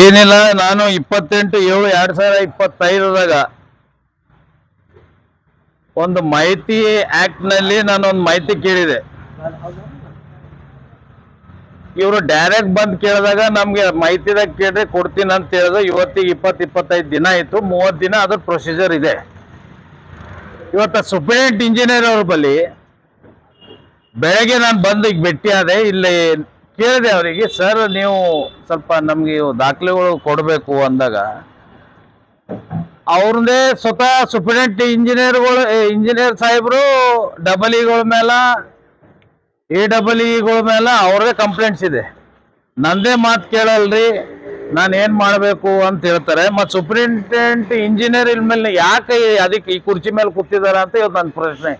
ಏನಿಲ್ಲ, ನಾನು ಇಪ್ಪತ್ತೆಂಟು ಏಳು ಎರಡ್ ಸಾವಿರ ಇಪ್ಪತ್ತೈದರಾಗ ಒಂದು ಮಾಹಿತಿ ಆಕ್ಟ್ನಲ್ಲಿ ನಾನು ಒಂದು ಮಾಹಿತಿ ಕೇಳಿದೆ. ಇವರು ಡೈರೆಕ್ಟ್ ಬಂದು ಕೇಳಿದಾಗ ನಮ್ಗೆ ಮಾಹಿತಿದಾಗ ಕೇಳಿದ್ರೆ ಕೊಡ್ತೀನಿ ಅಂತ ಹೇಳಿದ್ರು. ಇವತ್ತಿಗೆ ಇಪ್ಪತ್ ಇಪ್ಪತ್ತೈದು ದಿನ ಆಯ್ತು, ಮೂವತ್ತು ದಿನ ಅದ್ರ ಪ್ರೊಸೀಜರ್ ಇದೆ. ಇವತ್ತ ಸುಪ್ರೀಂಟ್ ಇಂಜಿನಿಯರ್ ಅವ್ರ ಬಳಿ ಬೆಳಗ್ಗೆ ನಾನು ಬಂದು ಈಗ ಭೇಟಿ ಆದೆ. ಇಲ್ಲಿ ಕೇಳಿದೆ ಅವರಿಗೆ, ಸರ್, ನೀವು ಸ್ವಲ್ಪ ನಮಗೆ ದಾಖಲೆಗಳು ಕೊಡಬೇಕು ಅಂದಾಗ, ಅವ್ರದ್ದೇ ಸ್ವತಃ ಸುಪ್ರೀಂಟ್ ಇಂಜಿನಿಯರ್ಗಳು ಇಂಜಿನಿಯರ್ ಸಾಹೇಬರು ಡಬಲ್ ಇಗಳ ಮೇಲೆ ಎ ಡಬಲ್ ಇಗಳ ಮೇಲೆ ಅವ್ರದೇ ಕಂಪ್ಲೇಂಟ್ಸ್ ಇದೆ. ನಂದೇ ಮಾತು ಕೇಳಲ್ರಿ, ನಾನು ಏನು ಮಾಡಬೇಕು ಅಂತ ಹೇಳ್ತಾರೆ. ಮತ್ತು ಸುಪ್ರಿಂಟೆಂಟ್ ಇಂಜಿನಿಯರ್ ಇಲ್ ಮೇಲೆ ಯಾಕೆ ಅದಕ್ಕೆ ಈ ಕುರ್ಚಿ ಮೇಲೆ ಕೂತಿದ್ದಾರೆ ಅಂತ ಇವತ್ತು ನನ್ನ ಪ್ರಶ್ನೆ.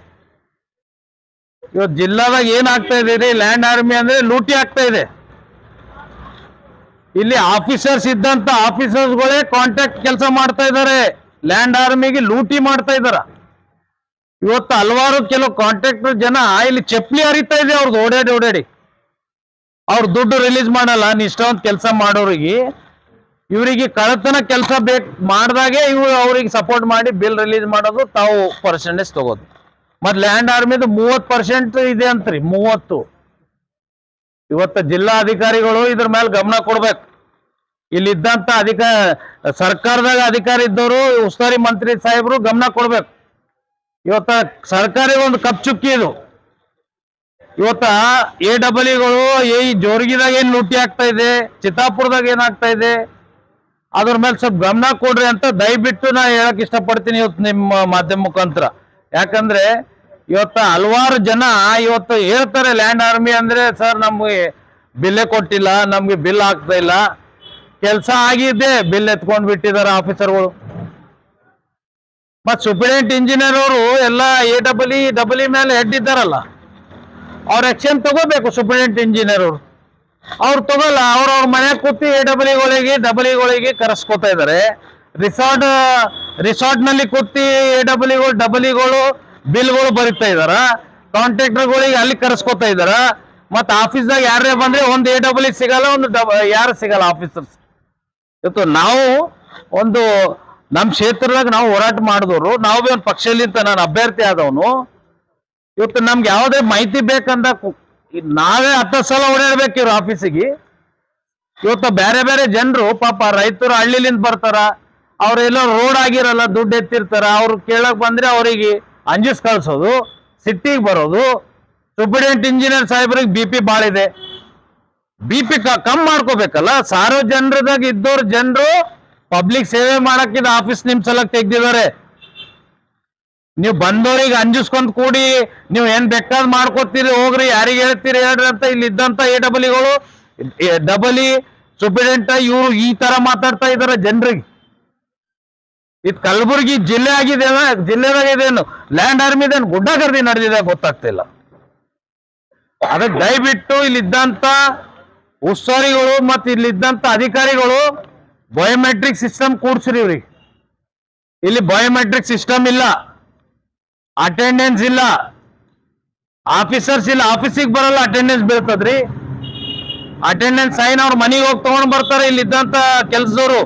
ಇವತ್ತು ಜಿಲ್ಲಾದಾಗ ಏನ್ ಆಗ್ತಾ ಇದೆ ರೀ? ಲ್ಯಾಂಡ್ ಆರ್ಮಿ ಅಂದ್ರೆ ಲೂಟಿ ಆಗ್ತಾ ಇದೆ. ಇಲ್ಲಿ ಆಫೀಸರ್ಸ್ ಇದ್ದಂತ ಆಫೀಸರ್ಸ್ಗಳೇ ಕಾಂಟ್ರಾಕ್ಟ್ ಕೆಲಸ ಮಾಡ್ತಾ ಇದ್ದಾರೆ ಲ್ಯಾಂಡ್ ಆರ್ಮಿಗೆ ಲೂಟಿ ಮಾಡ್ತಾ ಇದ್ದಾರೆ ಇವತ್ತು ಹಲವಾರು ಕೆಲವು ಕಾಂಟ್ರಾಕ್ಟರ್ ಜನ ಇಲ್ಲಿ ಚಪ್ಪಲಿ ಹರಿತಾ ಇದೆ ಅವ್ರದ್ದು ಓಡಾಡಿ ಓಡಾಡಿ. ಅವ್ರ ದುಡ್ಡು ರಿಲೀಸ್ ಮಾಡಲ್ಲ ನಿಷ್ಠಾವಂತ ಕೆಲಸ ಮಾಡೋರಿಗೆ. ಇವರಿಗೆ ಕಳತನ ಕೆಲಸ ಬೇಕು ಮಾಡಿದಾಗೆ ಇವರು ಅವ್ರಿಗೆ ಸಪೋರ್ಟ್ ಮಾಡಿ ಬಿಲ್ ರಿಲೀಸ್ ಮಾಡೋದು ತಾವು ಪರ್ಸೆಂಟೇಜ್ ತಗೋದು. ಮತ್ ಲ್ಯಾಂಡ್ ಆರ್ಮಿದು ಮೂವತ್ ಪರ್ಸೆಂಟ್ ಇದೆ ಅಂತ್ರಿ, ಮೂವತ್ತು. ಇವತ್ತು ಜಿಲ್ಲಾ ಅಧಿಕಾರಿಗಳು ಇದ್ರ ಮೇಲೆ ಗಮನ ಕೊಡ್ಬೇಕು. ಇಲ್ಲಿದ್ದಂತ ಅಧಿಕಾರ ಸರ್ಕಾರದಾಗ ಅಧಿಕಾರಿ ಇದ್ದವರು, ಉಸ್ತುವಾರಿ ಮಂತ್ರಿ ಸಾಹೇಬರು ಗಮನ ಕೊಡ್ಬೇಕು. ಇವತ್ತ ಸರ್ಕಾರಿ ಒಂದು ಕಪ್ ಚುಕ್ಕಿ ಇದು. ಇವತ್ತ ಎ ಡಬಲ್ಗಳು ಈ ಜೋರ್ಗಿದಾಗ ಏನ್ ಲೂಟಿ ಆಗ್ತಾ ಇದೆ, ಚಿತ್ತಾಪುರದಾಗ ಏನಾಗ್ತಾ ಇದೆ, ಅದ್ರ ಮೇಲೆ ಸ್ವಲ್ಪ ಗಮನ ಕೊಡ್ರಿ ಅಂತ ದಯವಿಟ್ಟು ನಾ ಹೇಳಕ್ ಇಷ್ಟಪಡ್ತೀನಿ ಇವತ್ತು ನಿಮ್ಮ ಮಾಧ್ಯಮ ಮುಖಾಂತರ. ಯಾಕಂದ್ರೆ ಇವತ್ತು ಹಲವಾರು ಜನ ಇವತ್ತು ಹೇಳ್ತಾರೆ ಲ್ಯಾಂಡ್ ಆರ್ಮಿ ಅಂದ್ರೆ ಸರ್ ನಮ್ಗೆ ಬಿಲ್ಲೇ ಕೊಟ್ಟಿಲ್ಲ, ನಮ್ಗೆ ಬಿಲ್ ಆಗ್ತಾ ಇಲ್ಲ. ಕೆಲಸ ಆಗಿದೆ ಬಿಲ್ ಎತ್ಕೊಂಡ್ ಬಿಟ್ಟಿದ್ದಾರೆ ಆಫೀಸರ್ಗಳು. ಮತ್ ಸೂಪರಿಂಟೆಂಟ್ ಇಂಜಿನಿಯರ್ ಅವರು ಎಲ್ಲ A double E double E ಮೇಲೆ ಹೆಡ್ ಇದ್ದಾರಲ್ಲ, ಅವ್ರ ಆಕ್ಷನ್ ತಗೋಬೇಕು ಸೂಪರಿಂಟೆಂಟ್ ಇಂಜಿನಿಯರ್ ಅವರು. ಅವ್ರು ತಗೋಲ್ಲ, ಅವ್ರ ಅವ್ರ ಮನೆ ಕೂತಿ ಎ ಡಬಲ್ ಇಗಳಿಗೆ ಡಬಲ್ ಇಗಳಿಗೆ ಕರೆಸ್ಕೊತಾ ಇದ್ದಾರೆ ರಿಸಾರ್ಟ್ ರಿಸಾರ್ಟ್ನಲ್ಲಿ ಕೂತಿ ಎ ಡಬಲ್ ಡಬ್ಲ್ಯೂಗಳು ಡಬಲ್ ಇಗಳು ಬಿಲ್ಗಳು ಬರಿತಾ ಇದಾರ. ಕಾಂಟ್ರಾಕ್ಟರ್ಗಳಿಗೆ ಅಲ್ಲಿ ಕರೆಸ್ಕೊತಾ ಇದಾರ. ಮತ್ತ ಆಫೀಸ್ದಾಗ ಯಾರೇ ಬಂದ್ರೆ ಒಂದು ಎ ಡಬ್ಲ್ಯೂ ಸಿಗಲ್ಲ, ಒಂದು ಡಬ ಯಾರು ಸಿಗಲ್ಲ ಆಫೀಸರ್ಸ್. ಇವತ್ತು ನಾವು ಒಂದು ನಮ್ಮ ಕ್ಷೇತ್ರದಾಗ ನಾವು ಹೋರಾಟ ಮಾಡಿದವರು, ನಾವು ಒಂದು ಪಕ್ಷಲಿಂತ ನಾನು ಅಭ್ಯರ್ಥಿ ಆದವನು. ಇವತ್ತು ನಮ್ಗೆ ಯಾವುದೇ ಮಾಹಿತಿ ಬೇಕಂದ ನಾವೇ ಹತ್ತು ಸಲ ಓಡಾಡ್ಬೇಕು ಆಫೀಸಿಗೆ. ಇವತ್ತು ಬೇರೆ ಬೇರೆ ಜನರು, ಪಾಪ ರೈತರು ಹಳ್ಳಿಲಿಂದ ಬರ್ತಾರ. ಅವ್ರೆಲ್ಲೋ ರೋಡ್ ಆಗಿರಲ್ಲ, ದುಡ್ಡು ಎತ್ತಿರ್ತಾರ, ಅವ್ರು ಕೇಳಕ್ ಬಂದ್ರೆ ಅವರಿಗೆ ಅಂಜಿಸ್ ಕಳ್ಸೋದು, ಸಿಟ್ಟಿಗೆ ಬರೋದು. ಸೂಪರಿಂಟೆಂಟ್ ಇಂಜಿನಿಯರ್ ಸಾಹೇಬ್ರಿಗೆ ಬಿ ಪಿ ಭಾಳ ಇದೆ. ಬಿ ಪಿ ಕಮ್ ಮಾಡ್ಕೋಬೇಕಲ್ಲ ಸಾರ್ವಜನರದಾಗ ಇದ್ದವ್ರ ಜನರು ಪಬ್ಲಿಕ್ ಸೇವೆ ಮಾಡಕ್ಕಿದ ಆಫೀಸ್ ನಿಮ್ ಸಲಕ್ ತೆಗ್ದಿದ್ದಾರೆ ನೀವು ಬಂದವ್ರಿಗೆ ಅಂಜಿಸ್ಕೊಂಡ್ ಕೂಡಿ, ನೀವು ಏನ್ ಬೇಕಾದ್ ಮಾಡ್ಕೋತೀರಿ, ಹೋಗ್ರಿ, ಯಾರಿಗೆ ಹೇಳ್ತೀರಿ, ಹೇಳ್ರಿ ಅಂತ ಇಲ್ಲಿ ಇದ್ದಂತ ಎ ಡಬಲಿ ಸುಪ್ರಿಡೆಂಟ್ ಇವರು ಈ ತರ ಮಾತಾಡ್ತಾ ಇದಾರೆ ಜನರಿಗೆ. ಇದು ಕಲಬುರಗಿ ಜಿಲ್ಲೆ ಆಗಿದೆ ಜಿಲ್ಲೆದಾಗ ಇದೇನು ಲ್ಯಾಂಡ್ ಆರ್ಮಿದೇನು ಗುಡ್ಡ ಗರ್ದಿ ನಡೆದಿದೆ ಗೊತ್ತಾಗ್ತಿಲ್ಲ ಅದಕ್ಕೆ ದಯವಿಟ್ಟು ಇಲ್ಲಿದ್ದಂತ ಉಸ್ತುವಾರಿಗಳು ಮತ್ತು ಇಲ್ಲಿದ್ದಂತ ಅಧಿಕಾರಿಗಳು ಬಯೋಮೆಟ್ರಿಕ್ ಸಿಸ್ಟಮ್ ಕೂಡ್ಸ್ರಿ ಇವ್ರಿಗೆ. ಇಲ್ಲಿ ಬಯೋಮೆಟ್ರಿಕ್ ಸಿಸ್ಟಮ್ ಇಲ್ಲ ಅಟೆಂಡೆನ್ಸ್ ಇಲ್ಲ ಆಫೀಸರ್ಸ್ ಇಲ್ಲ ಆಫೀಸಿಗೆ ಬರಲ್ಲ ಅಟೆಂಡೆನ್ಸ್ ಬೀಳ್ತದ್ರಿ. ಅಟೆಂಡೆನ್ಸ್ ಸೈನ್ ಅವ್ರ ಮನೆಗೆ ಹೋಗಿ ತಗೊಂಡ್ ಬರ್ತಾರೆ ಇಲ್ಲಿದ್ದಂತ ಕೆಲ್ಸದವ್ರು.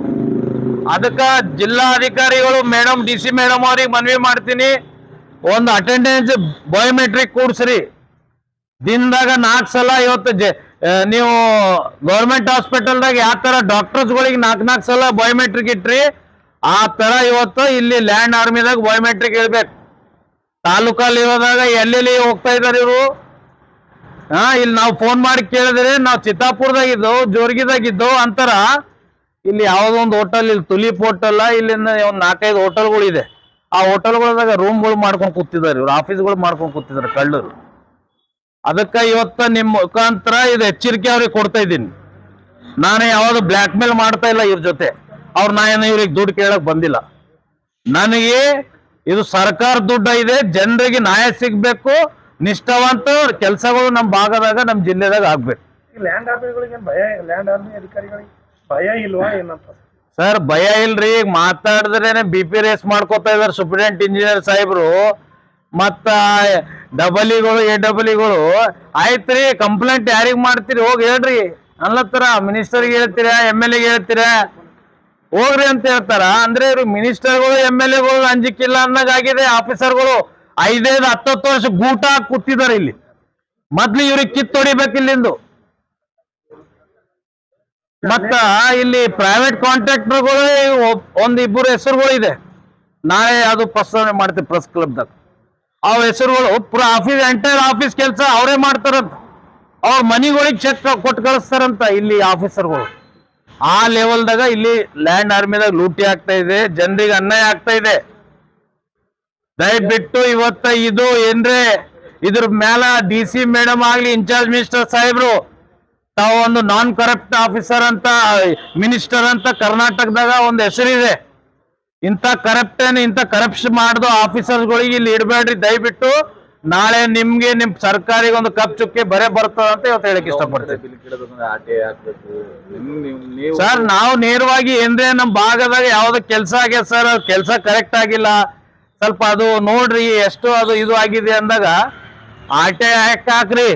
ಅದಕ್ಕ ಜಿಲ್ಲಾಧಿಕಾರಿಗಳು ಮೇಡಮ್, ಡಿ ಸಿ ಮೇಡಮ್ ಅವ್ರಿಗೆ ಮನವಿ ಮಾಡ್ತೀನಿ. ಒಂದು ಅಟೆಂಡೆನ್ಸ್ ಬಯೋಮೆಟ್ರಿಕ್ ಕೂಡ್ಸ್ರಿ. ದಿನದಾಗ ನಾಲ್ಕು ಸಲ ಇವತ್ತು ನೀವು ಗೌರ್ಮೆಂಟ್ ಹಾಸ್ಪಿಟಲ್ದಾಗ ಯಾವ ಥರ ಡಾಕ್ಟರ್ಸ್ಗಳಿಗೆ ನಾಲ್ಕು ನಾಲ್ಕು ಸಲ ಬಯೋಮೆಟ್ರಿಕ್ ಇಟ್ರಿ, ಆ ತರ ಇವತ್ತು ಇಲ್ಲಿ ಲ್ಯಾಂಡ್ ಆರ್ಮಿದಾಗ ಬಯೋಮೆಟ್ರಿಕ್ ಇರ್ಬೇಕು. ತಾಲೂಕಲ್ಲಿ ಇರೋದಾಗ ಎಲ್ಲೆಲ್ಲಿ ಹೋಗ್ತಾ ಇದ್ದಾರೆ ಇವರು? ಹಾಂ ಇಲ್ಲಿ ನಾವು ಫೋನ್ ಮಾಡಿ ಕೇಳಿದ್ರೆ ನಾವು ಚಿತ್ತಾಪುರದಾಗಿದ್ದೋ ಜೋರ್ಗಿದಾಗಿದ್ದೋ ಅಂತಾರ ಇಲ್ಲಿ ಯಾವುದೋ ಒಂದು ಹೋಟೆಲ್ ಇಲ್ಲಿ ತುಲಿಪ್ ಹೋಟೆಲ್ ಇಲ್ಲಿಂದ ಒಂದು ನಾಲ್ಕೈದು ಹೋಟೆಲ್ಗಳು ಇದೆ. ಆ ಹೋಟೆಲ್ಗಳದಾಗ ರೂಮ್ಗಳು ಮಾಡ್ಕೊಂಡು ಕೂತಿದ್ದಾರೆ ಇವ್ರು ಆಫೀಸ್ಗಳು ಮಾಡ್ಕೊಂಡು ಕೂತಿದ್ದಾರೆ ಕಳ್ಳರು. ಅದಕ್ಕೆ ಇವತ್ತ ನಿಮ್ಮ ಮುಖಾಂತರ ಇದು ಎಚ್ಚರಿಕೆ ಅವ್ರಿಗೆ ಕೊಡ್ತಾ ಇದ್ದೀನಿ. ನಾನು ಯಾವ್ದು ಬ್ಲ್ಯಾಕ್ ಮೇಲ್ ಮಾಡ್ತಾ ಇಲ್ಲ ಇವ್ರ ಜೊತೆ. ಅವ್ರ ನಾನು ಇವ್ರಿಗೆ ದುಡ್ಡು ಕೇಳಕ್ ಬಂದಿಲ್ಲ. ನನಗೆ ಇದು ಸರ್ಕಾರ ದುಡ್ಡು ಇದೆ, ಜನರಿಗೆ ನ್ಯಾಯ ಸಿಗ್ಬೇಕು ನಿಷ್ಠಾವಂತ ಕೆಲಸಗಳು ನಮ್ಮ ಭಾಗದಾಗ ನಮ್ಮ ಜಿಲ್ಲೆದಾಗ ಆಗ್ಬೇಕು. ಲ್ಯಾಂಡ್ ಆರ್ಮಿಗಳಿಗೆ ಭಯ? ಲ್ಯಾಂಡ್ ಆರ್ಮಿ ಅಧಿಕಾರಿಗಳಿಗೆ? ಭಯ ಇಲ್ವಾ ಏನಂತ ಸರ್, ಭಯ ಇಲ್ರಿ. ಈಗ ಮಾತಾಡಿದ್ರೇನೆ ಬಿ ಪಿ ರೇಸ್ ಮಾಡ್ಕೋತಾ ಇದಾರೆ ಸುಪ್ರೀಂಟ್ ಇಂಜಿನಿಯರ್ ಸಾಹೇಬ್ರು. ಮತ್ತ ಡಬಲಿಗಳು ಎ ಡಬಲಿಗಳು ಆಯ್ತ್ರಿ ಕಂಪ್ಲೇಂಟ್ ಯಾರಿಗ್ ಮಾಡ್ತೀರಿ? ಹೋಗಿ ಹೇಳ್ರಿ. ಅನ್ಲತ್ತರ ಮಿನಿಸ್ಟರ್ಗೆ ಹೇಳ್ತೀರಾ ಎಂ ಎಲ್ ಎಗೆ ಹೇಳ್ತೀರಾ? ಹೋಗ್ರಿ ಅಂತ ಹೇಳ್ತಾರ. ಅಂದ್ರೆ ಇವ್ರು ಮಿನಿಸ್ಟರ್ಗಳು ಎಂ ಎಲ್ ಎಗಳು ಅಂಜಿಕಿಲ್ಲ ಅನ್ನಂಗಾಗಿದೆ ಆಫೀಸರ್ಗಳು ಐದೈದು, ಹತ್ತತ್ತು ವರ್ಷ ಗೂಟ ಕೂತಿದಾರೆ ಇಲ್ಲಿ. ಮೊದ್ಲು ಇವ್ರಿಗೆ ಕಿತ್ತೊಡಿಬೇಕು ಇಲ್ಲಿಂದು ಮತ್ತ ಇಲ್ಲಿ ಪ್ರೈವೇಟ್ ಕಾಂಟ್ರಾಕ್ಟರ್ಗಳು ಒಂದ್ ಇಬ್ಬರು ಹೆಸರುಗಳು ಇದೆ ನಾಳೆ ಅದು ಪ್ರಸ್ತಾವನೆ ಮಾಡ್ತೀವಿ ಪ್ರೆಸ್ ಕ್ಲಬ್ದಾಗ ಅವ್ ಹೆಸರುಗಳು ಆಫೀಸ್ ಎಂಟೈರ್ ಆಫೀಸ್ ಕೆಲಸ ಅವರೇ ಮಾಡ್ತಾರಂತ. ಅವ್ರ ಮನಿಗಳಿಗೆ ಚೆಕ್ ಕೊಟ್ಟು ಕಳಿಸ್ತಾರಂತ ಇಲ್ಲಿ ಆಫೀಸರ್ಗಳು ಆ ಲೆವೆಲ್ದಾಗ ಇಲ್ಲಿ ಲ್ಯಾಂಡ್ ಆರ್ಮಿದಾಗ ಲೂಟಿ ಆಗ್ತಾ ಇದೆ, ಜನರಿಗೆ ಅನ್ಯಾಯ ಆಗ್ತಾ ಇದೆ. ದಯವಿಟ್ಟು ಇವತ್ತ ಇದು ಏನ್ರೆ, ಇದ್ರ ಮ್ಯಾಲ ಡಿ ಸಿ ಮೇಡಮ್ ಆಗ್ಲಿ ಇನ್ಚಾರ್ಜ್ ಮಿನಿಸ್ಟರ್ ಸಾಹೇಬ್ರು ತಾವು ಒಂದು ನಾನ್ ಕರಪ್ಟ್ ಆಫೀಸರ್ ಅಂತ ಮಿನಿಸ್ಟರ್ ಅಂತ ಕರ್ನಾಟಕದಾಗ ಒಂದು ಹೆಸರಿದೆ. ಇಂಥ ಕರಪ್ಟನ್ ಇಂಥ ಕರಪ್ಷನ್ ಮಾಡಿದ ಆಫೀಸರ್ಗಳಿಗೆ ಇಲ್ಲಿ ಇಡಬೇಡ್ರಿ. ದಯವಿಟ್ಟು ನಾಳೆ ನಿಮ್ಗೆ ನಿಮ್ ಸರ್ಕಾರಿಗೆ ಒಂದು ಕಪ್ ಚುಕ್ಕಿ ಬರೇ ಬರ್ತದ ಅಂತ ಇವತ್ತು ಹೇಳಕ್ ಇಷ್ಟಪಡ್ತೇವೆ ಸರ್ ನಾವು ನೇರವಾಗಿ ಏನ್ರೆ ನಮ್ ಭಾಗದಾಗ ಯಾವ್ದು ಕೆಲಸ ಆಗ್ಯದ ಸರ್ ಕೆಲಸ ಕರೆಕ್ಟ್ ಆಗಿಲ್ಲ. ಸ್ವಲ್ಪ ಅದು ನೋಡ್ರಿ ಎಷ್ಟು ಅದು ಇದು ಆಗಿದೆ ಅಂದಾಗ ಆಟೆ ಹಾಕ್ ಹಾಕ್ರಿ.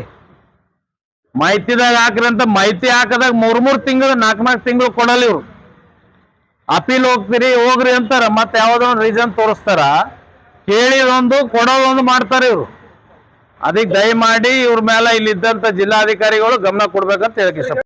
ಮಾಹಿತಿದಾಗ ಹಾಕ್ರಿ ಅಂತ ಮಾಹಿತಿ ಹಾಕದಾಗ ಮೂರ್ ಮೂರ್ ತಿಂಗಳು ನಾಲ್ಕು ನಾಲ್ಕು ತಿಂಗಳು ಕೊಡಲ್ಲ ಇವ್ರು. ಅಪೀಲ್ ಹೋಗ್ತೀರಿ, ಹೋಗ್ರಿ ಅಂತಾರ, ಮತ್ತೆ ಯಾವುದೋ ಒಂದು ರೀಸನ್ ತೋರಿಸ್ತಾರ. ಕೇಳಿದೊಂದು, ಕೊಡೋದೊಂದು ಮಾಡ್ತಾರೆ ಇವರು. ಅದಕ್ಕೆ ದಯಮಾಡಿ ಇವ್ರ ಮೇಲೆ ಇಲ್ಲಿದ್ದಂಥ ಜಿಲ್ಲಾಧಿಕಾರಿಗಳು ಗಮನ ಕೊಡ್ಬೇಕಂತ ಹೇಳಕ್ಕೆ